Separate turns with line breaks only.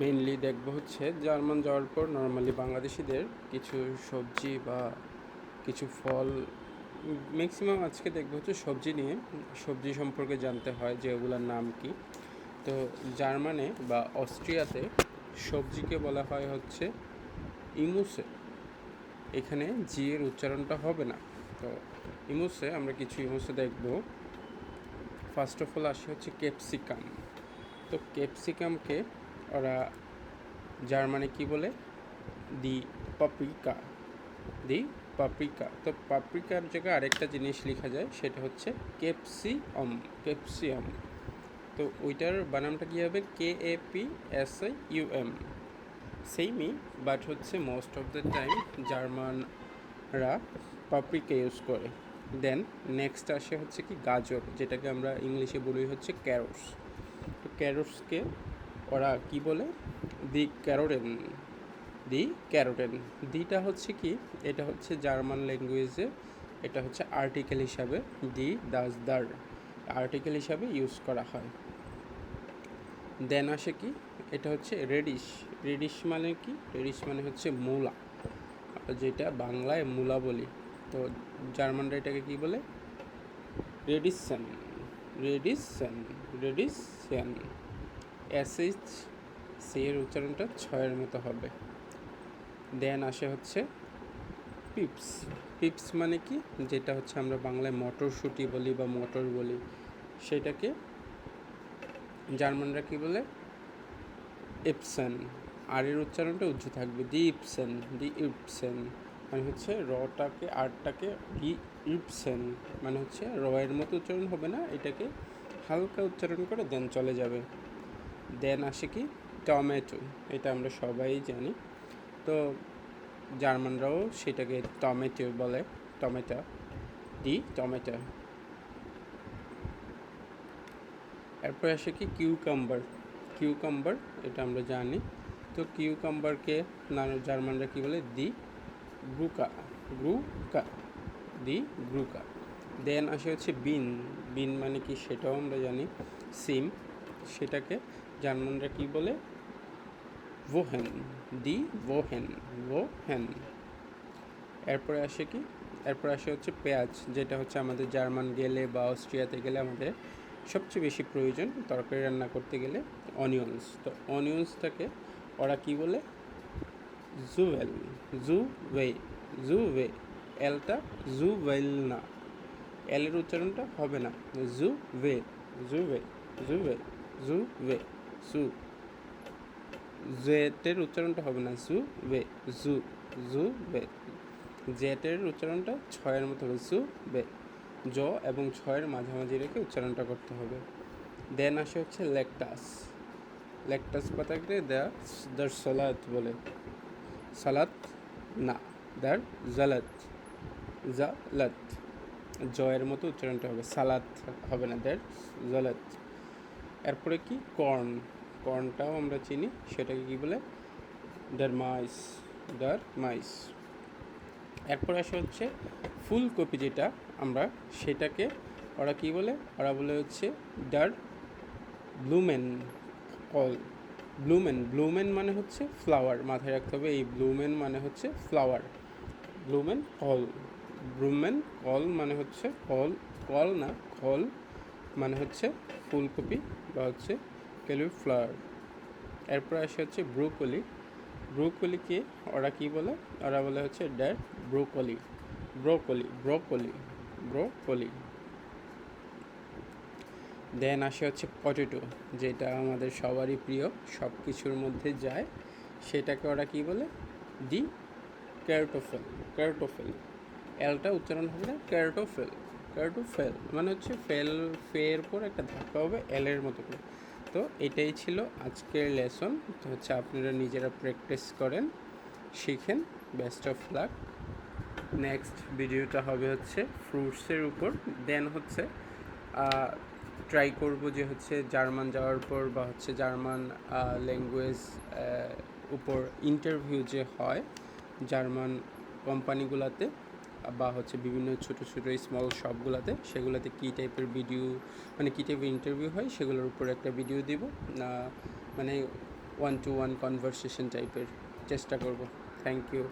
Mainly দেখব হচ্ছে German যাওয়ার পর নর্মালি বাংলাদেশিদের কিছু সবজি বা কিছু ফল ম্যাক্সিমাম আজকে দেখব হচ্ছে সবজি নিয়ে সবজি সম্পর্কে জানতে হয় যে ওগুলোর নাম কি। তো জার্মানে বা অস্ট্রিয়াতে সবজিকে বলা হয় হচ্ছে ইমুসে। এখানে জি এর উচ্চারণটা হবে না। তো ইমুসে আমরা কিছু ইমুসে দেখব। ফার্স্ট অফ অল আসে হচ্ছে ক্যাপসিকাম। তো ক্যাপসিকামকে ওরা জার্মানি কি বলে? The paprika the paprika. তো পাপ্রিকার জায়গায় আরেকটা জিনিস লেখা যায়, সেটা হচ্ছে কেপসিয়াম কেপসিয়াম তো ওইটার বানামটা কী হবে? K A P S I U M সেইমই but হচ্ছে মোস্ট অফ দ্য টাইম জার্মানরা পাপ্রিকা ইউজ করে। দেন নেক্সট আসে হচ্ছে কি গাজর, যেটাকে আমরা ইংলিশে বলি হচ্ছে ক্যারোটস। তো ক্যারোটসকে ওরা কি বলে? দি ক্যারোটেন দি ক্যারোটেন। দিটা হচ্ছে কি? এটা হচ্ছে জার্মান ল্যাঙ্গুয়েজে, এটা হচ্ছে আর্টিকেল হিসাবে দি দাস দার। আর্টিকেল হিসাবে ইউজ করা হয়। দেন আসে কি? এটা হচ্ছে রেডিশ। রেডিশ মানে কি? রেডিশ মানে হচ্ছে মূলা। যেটা বাংলায় মূলা বলি। তো জার্মানরা এটাকে কি বলে? রেডিসন রেডিসন রেডিসন এসএইচ সি এর উচ্চারণটা ছয়ের মতো হবে। দেন আসে হচ্ছে পিপস। পিপস মানে কি? যেটা হচ্ছে আমরা বাংলায় মটরশুঁটি বলি বা মটর বলি। সেটাকে জার্মানরা কি বলে? ইপসেন। আর এর উচ্চারণটা উজ্জ্ব থাকবে। দি ইপসেন দি ইপসেন। মানে হচ্ছে রটাকে, আরটাকে ডি ইপসেন। মানে হচ্ছে র এর মতো উচ্চারণ হবে না, এটাকে হালকা উচ্চারণ করে দেন চলে যাবে। দেন আসে কি? টমেটো, এটা আমরা সবাই জানি। তো জার্মানরাও সেটাকে টমেটো বলে, টমেটো, দি টমেটো। এরপর আসে কি? কিউকাম্বার। কিউকাম্বার, এটা আমরা জানি। তো কিউকাম্বারকে জার্মানরা কী বলে? দি গ্রুকা গ্রুকা, দি গ্রুকা। দেন আসে হচ্ছে বিন। বিন মানে কি? সেটাও আমরা জানি। সিম, সেটাকে জার্মানরা কি বলে? ভোহেন দি ভোহেন ভোহেন এরপরে আসে কি? এরপর আসে হচ্ছে পেঁয়াজ, যেটা হচ্ছে আমাদের জার্মান গেলে বা অস্ট্রিয়াতে গেলে আমাদের সবচেয়ে বেশি প্রয়োজন তরকারি রান্না করতে গেলে অনিয়ন্স। তো অনিয়ন্সটাকে ওরা কি বলে? জুভেল জু ওয়ে জু ওয়ে এলটা জু ওয়েল না এলের উচ্চারণটা হবে না। জু ওয়ে জু ওয়ে জু ওয়ে জু ওয়ে সু, জেটের উচ্চারণটা হবে না জু বে, জু জু, বে। জেটের উচ্চারণটা ছয়ের মতো হবে জু বে। জ এবং ছয়ের মাঝামাঝি রেখে উচ্চারণটা করতে হবে। দেন আসে হচ্ছে লেকটাস। লেকটাস পাতাকে দেয়া, দার সলাত বলে। সালাত, না, দার জালাত। জালাত। জয়ের মতো উচ্চারণটা হবে। সালাত হবে না দ্যার জালাত। এরপরে কি? কর্ন। কর্নটাও আমরা চিনি। সেটাকে কি বলে? ডার মাইস ডার মাইস এরপর আসে হচ্ছে ফুলকপি যেটা। আমরা সেটাকে ওরা কি বলে? ওরা বলে হচ্ছে ডার ব্লুমেন কল। ব্লুমেন। ব্লুমেন মানে হচ্ছে ফ্লাওয়ার। মাথায় রাখতে হবে এই ব্লুমেন মানে হচ্ছে ফ্লাওয়ার। ব্লুমেন কল। ব্লুমেন কল মানে হচ্ছে কল। কল না, কল মানে হচ্ছে ফুলকপি। বা হচ্ছে ফ্লাওয়ার এরপর আসে হচ্ছে ব্রুকলি ব্রুকলিকে ওরা কি বলে? ওরা বলে হচ্ছে dad broccoli broccoli broccoli broccoli then আসে হচ্ছে পটেটো যেটা আমাদের সবারই প্রিয় সব কিছুর মধ্যে যায়। সেটাকে ওরা কি বলে? দি ক্যারটোফেল ক্যারটোফেল। এলটা উচ্চারণ হবে না, ক্যারটোফেল। ক্যারটোফেল মানে হচ্ছে ফেল ফের পর একটা ধাক্কা হবে এলের মতো করে। তো এটাই ছিল আজকের লেসন তো হচ্ছে আপনারা নিজেরা প্র্যাকটিস করেন, শিখেন বেস্ট অফ লাক নেক্সট ভিডিওটা হবে হচ্ছে ফ্রুটসের উপর। দেন হচ্ছে ট্রাই করব যে হচ্ছে জার্মান যাওয়ার পর বা হচ্ছে জার্মান ল্যাঙ্গুয়েজ উপর ইন্টারভিউ যে হয় জার্মান কোম্পানিগুলোতে বা হচ্ছে বিভিন্ন ছোট ছোট স্মল শপগুলোতে সেগুলোতে কী টাইপের ভিডিও মানে কী টাইপের ইন্টারভিউ হয় সেগুলোর উপর একটা ভিডিও দিব। মানে ওয়ান টু ওয়ান কনভারসেশন টাইপের চেষ্টা করব। Thank you